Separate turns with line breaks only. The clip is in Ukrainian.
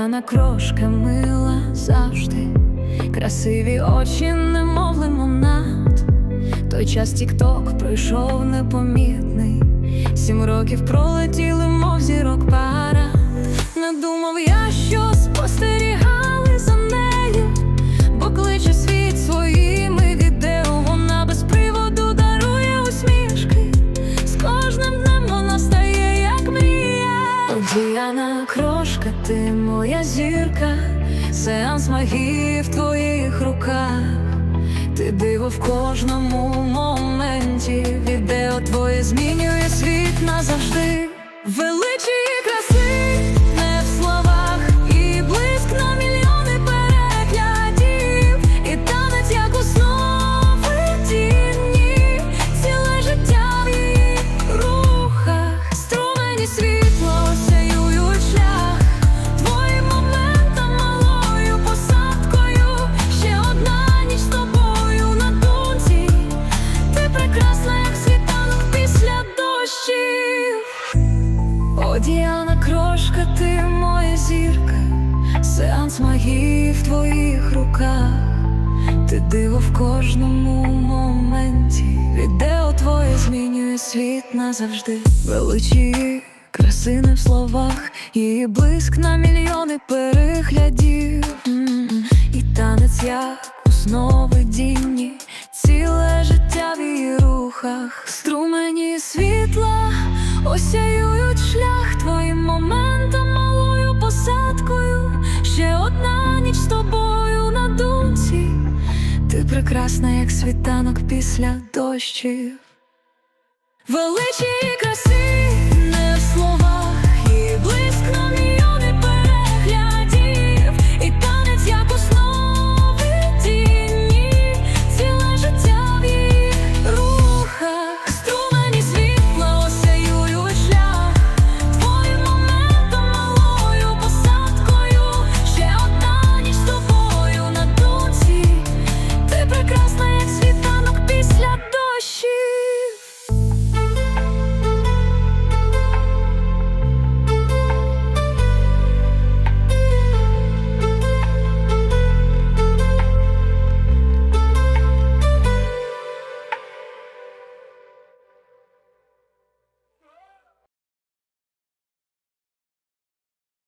Діана крошка мила завжди, красиві очі, немов лимонад. Той час тік-ток пройшов непомітний. Сім років пролетіли, мов зірок пара. Не думав я, що спостерігали за нею, бо кличе світ своїми відео. Вона без приводу дарує усмішки. З кожним днем вона як мрія. Ти моя зірка, сеанс магії в твоїх руках. Ти диво в кожному моменті, відео твоє змінює світ назавжди. Величі О, Діана крошка, ти моя зірка, сеанс магії в твоїх руках, ти диво в кожному моменті, відео твоє змінює світ назавжди. Величі краси не в словах, її блиск на мільйони переглядів, і танець як у сновидінні, ціле життя в її рухах, осяюють шлях твоїм моментом, малою посадкою. Ще одна ніч з тобою на думці. Ти прекрасна, як світанок після дощів. Величі і краси